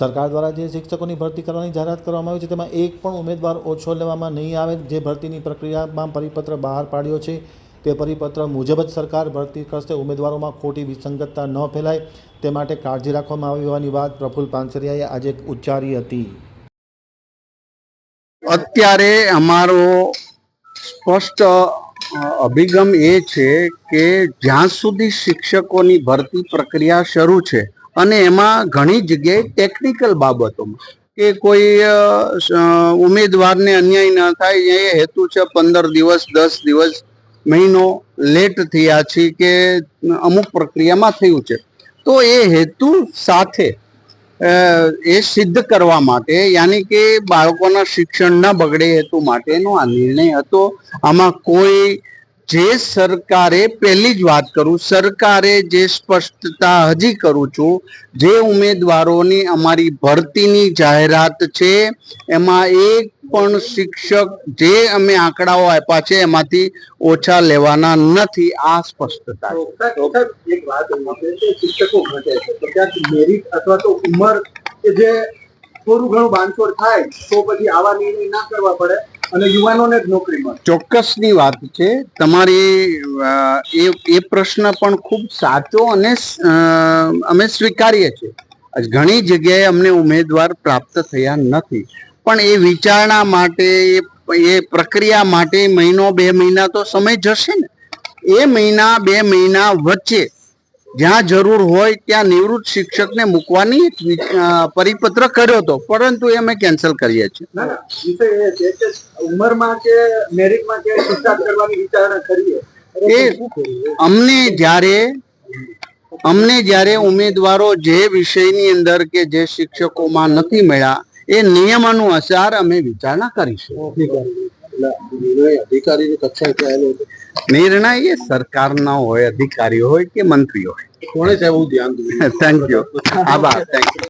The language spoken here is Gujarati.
સરકાર દ્વારા જે શિક્ષકોની ભરતી કરવાની જાહેરાત કરવામાં આવી છે, તેમાં એક પણ ઉમેદવાર ઓછો લેવામાં નહીં આવે. જે ભરતીની પ્રક્રિયામાં પરિપત્ર બહાર પાડ્યો છે, તે પરિપત્ર મુજબ જ સરકાર ભરતી કરશે. ઉમેદવારોમાં ખોટી વિસંગતતા ન ફેલાય. તે માટે કાળજી રાખવામાં આવી હોવાની વાત પ્રફુલ્લ પાનસરિયાએ આજે ઉચ્ચારી હતી. અત્યારે અમારો સ્પષ્ટ અભિગમ એ છે કે જ્યાં સુધી શિક્ષકોની ભરતી પ્રક્રિયા શરૂ છે અને એમાં ઘણી જગ્યાએ ટેકનિકલ બાબતોમાં કે કોઈ ઉમેદવારને અન્યાય ન થાય, એ હેતુ છે પંદર દિવસ, દસ દિવસ, મહિનો લેટ થયા છે કે અમુક પ્રક્રિયામાં થયું છે. તો એ હેતુ સાથે એ સિદ્ધ કરવા માટે, યાની કે બાળકોના શિક્ષણ ન બગડે હેતુ માટેનો આ નિર્ણય હતો. આમાં કોઈ જે સરકારે પહેલી જ વાત કરું, સરકારે જે સ્પષ્ટતા હજી કરું છું, જે ઉમેદવારોની અમારી ભરતીની જાહેરાત છે, એમાં એક પણ શિક્ષક જે અમે આંકડાઓ આપ્યા છે, એમાંથી ઓછા લેવાના નથી, આ સ્પષ્ટતા એક શિક્ષકો અથવા તો ઉંમર કે જે થોડું ઘણું બાંધછોડ થાય, તો પછી આવા નિર્ણય ના કરવા પડે. અને યુવાનોને જ નોકરી મળે. ચોક્કસની વાત છે. તમારી એ એ પ્રશ્ન પણ ખૂબ સાચો અને અમે સ્વીકારીએ છીએ. ઘણી જગ્યાએ અમને ઉમેદવાર પ્રાપ્ત થયા નથી. પણ એ વિચારણા માટે, એ પ્રક્રિયા માટે મહિનો બે મહિના તો સમય જશે ને. એ મહિના બે મહિના વચ્ચે જ્યાં જરૂર હોય ત્યાં નિવૃત્ત શિક્ષકને મૂકવાની પરિપત્ર કર્યો હતો. પરંતુ એ અમે કેન્સલ કરીએ છીએ. ઉંમરમાં કે મેરિટમાં કે કરવાની વિચારણા કરીએ. એ અમને જ્યારે અમને જ્યારે ઉમેદવારો જે વિષયની અંદર કે જે શિક્ષકોમાં નથી મળ્યા એ નિયમાનુસાર અમે વિચારણા કરીશું. અધિકારીની કક્ષાએ નિર્ણય એ સરકારના હોય અધિકારી હોય કે મંત્રી હોય? કોણે સાહેબ ધ્યાન થેન્ક યુ આભાર. Thank you